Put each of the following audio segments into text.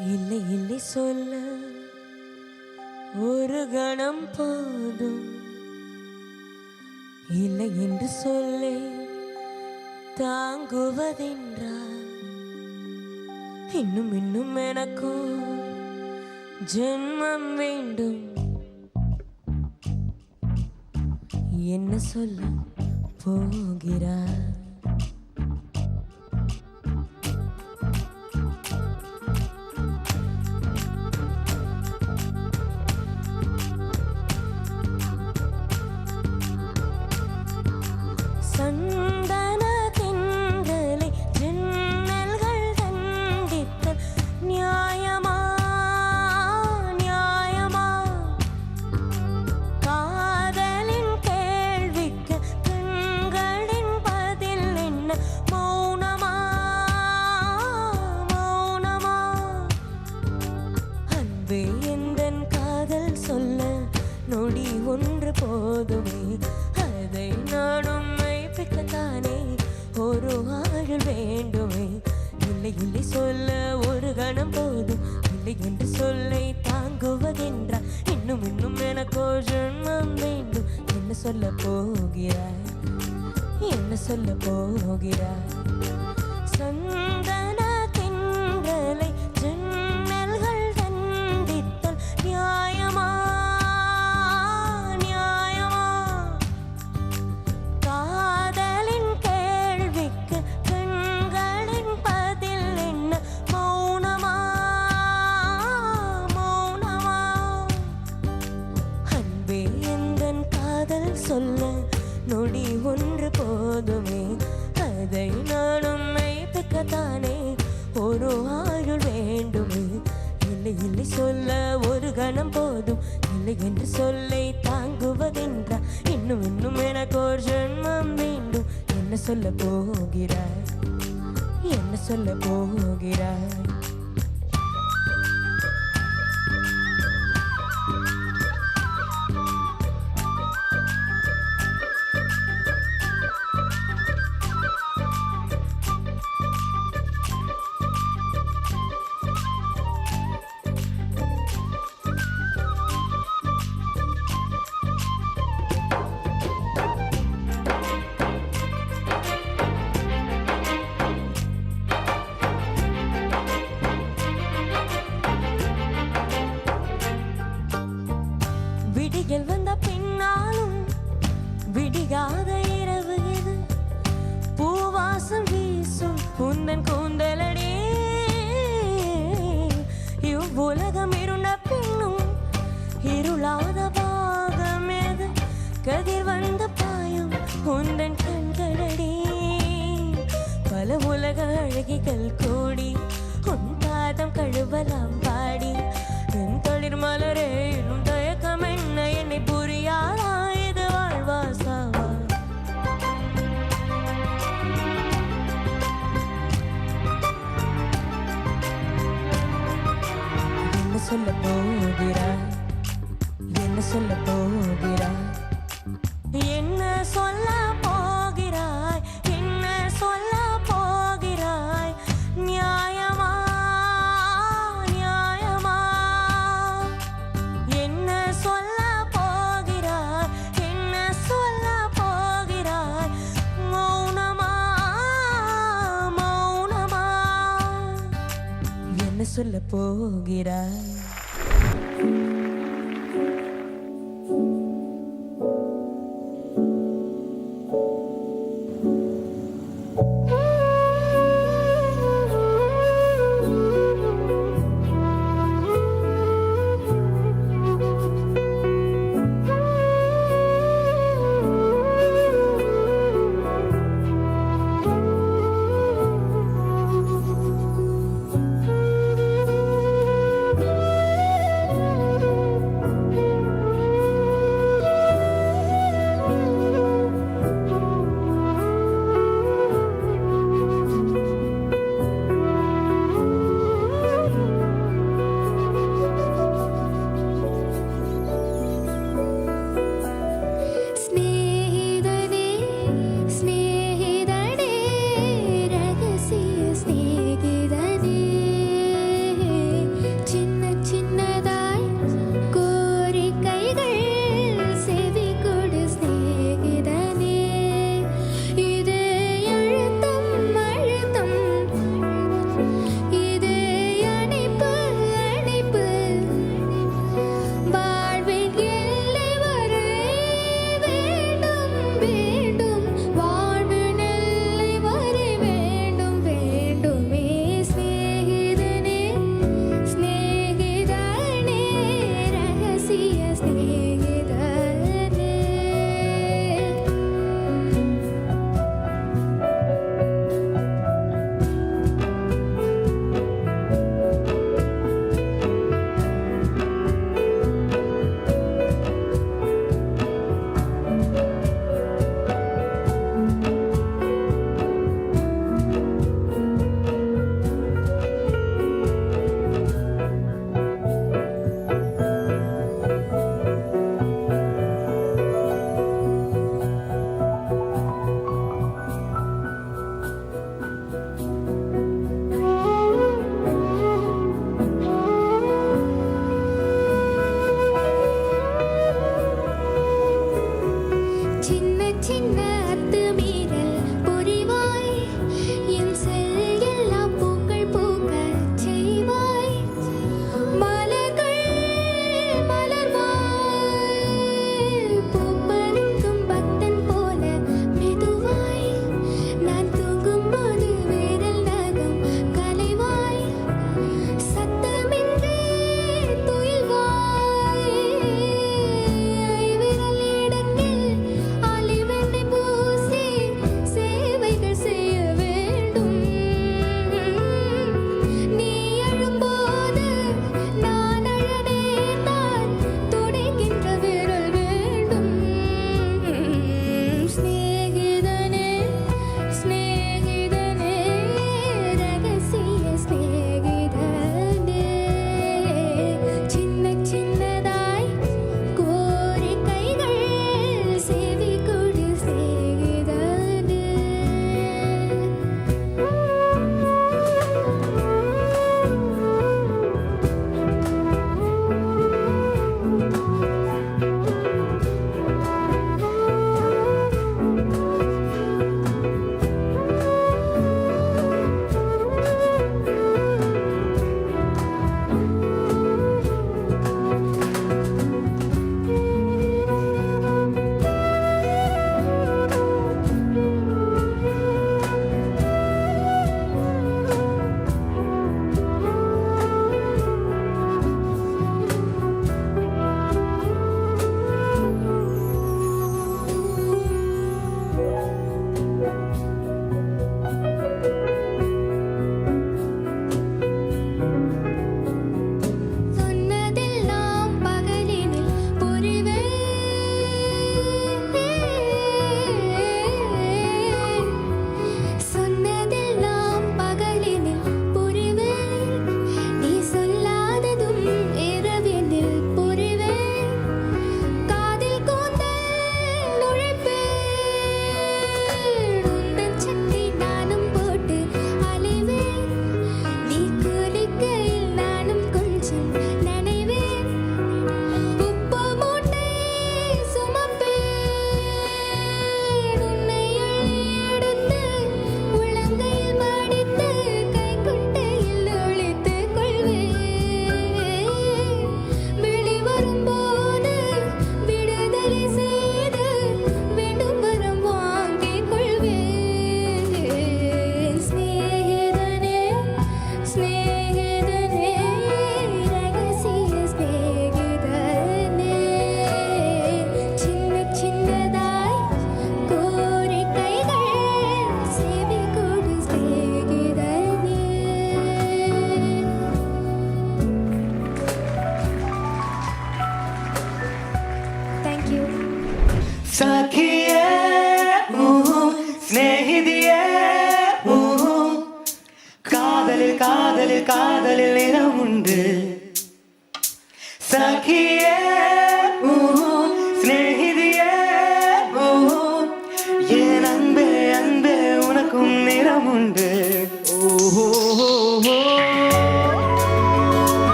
இல்லை இல்லை சொல்ல. ஒரு கணம் போதும். இல்லை என்று சொல்லே. தாங்குவதென்றால் இன்னும் இன்னும் எனக்கோ ஜென்மம் வேண்டும். என்ன சொல்ல போகிறார்? சொல்ல போகிறாய்? என்ன சொல்ல போகிறாய்? சொல்ல ஒரு கணம் போதும். இல்லை என்று சொல்லை தாங்குவதென்றா இன்னும் இன்னும் எனக்கோர் ஜென்மம் வேண்டும். என்ன சொல்ல போகிறாய்? என்ன சொல்ல போகிறாய்? சொல்ல போகிறாய்?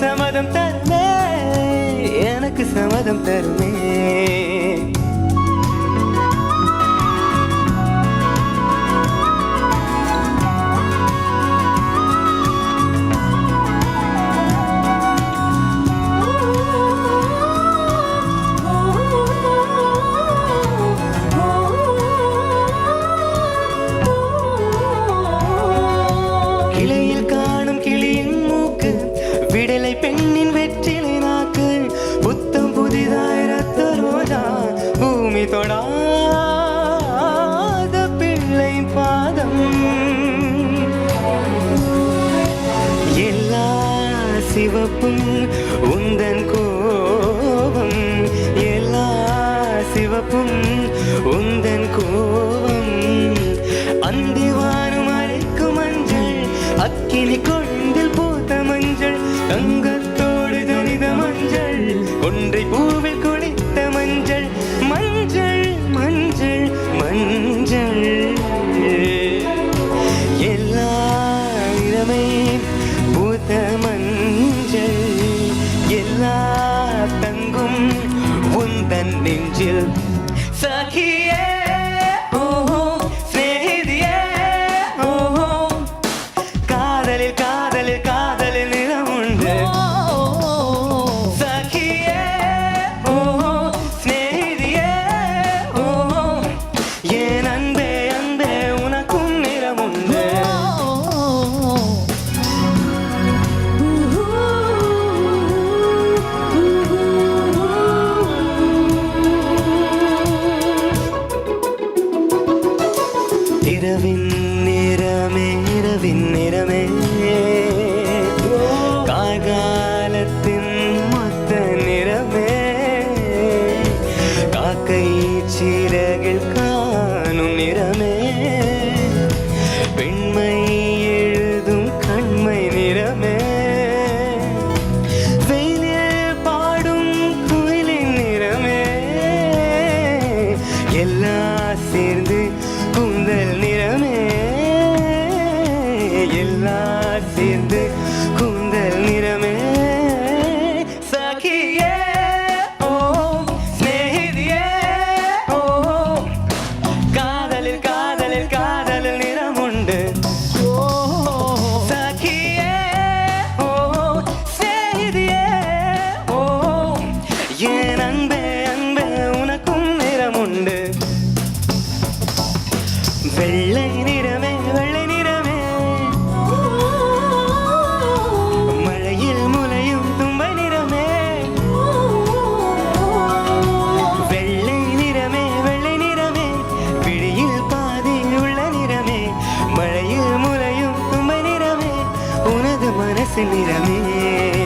சமதம் தருமே எனக்கு சமதம் தருமே. பிறப்பும் உந்தன் Fuck you. നിരവിൻ നിരമേ നിരമേ. மழையில் முறையும் உமை நிறமே உனது மனசு நிறமே.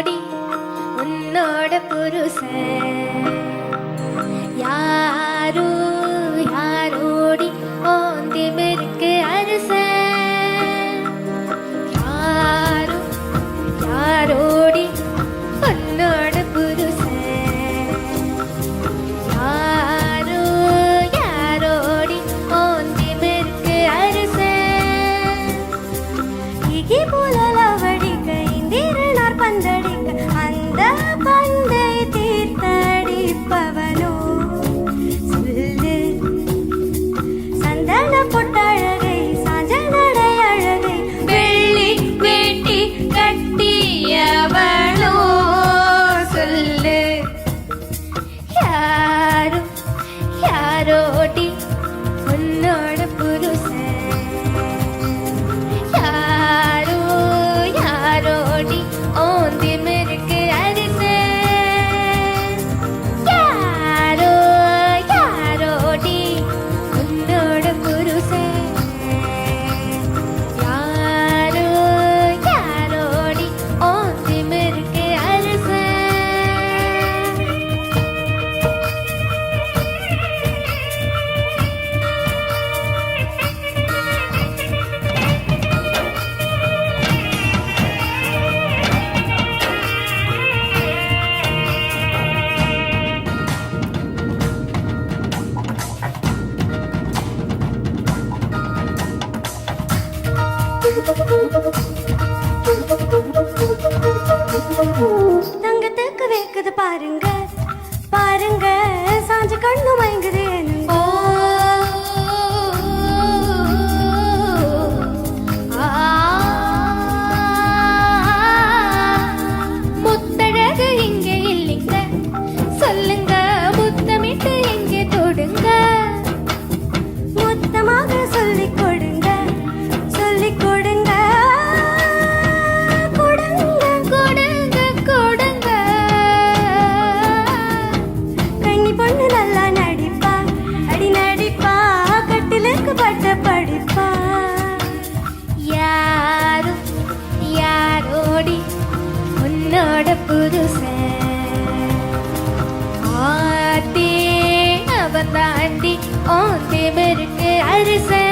ஜோடி உன்னோட புருஷன். யாரோ யாரோடி ஓந்தி மெருக்கு அரசன்? யாரோ யாரோ And I put potato. मेरे के अरसे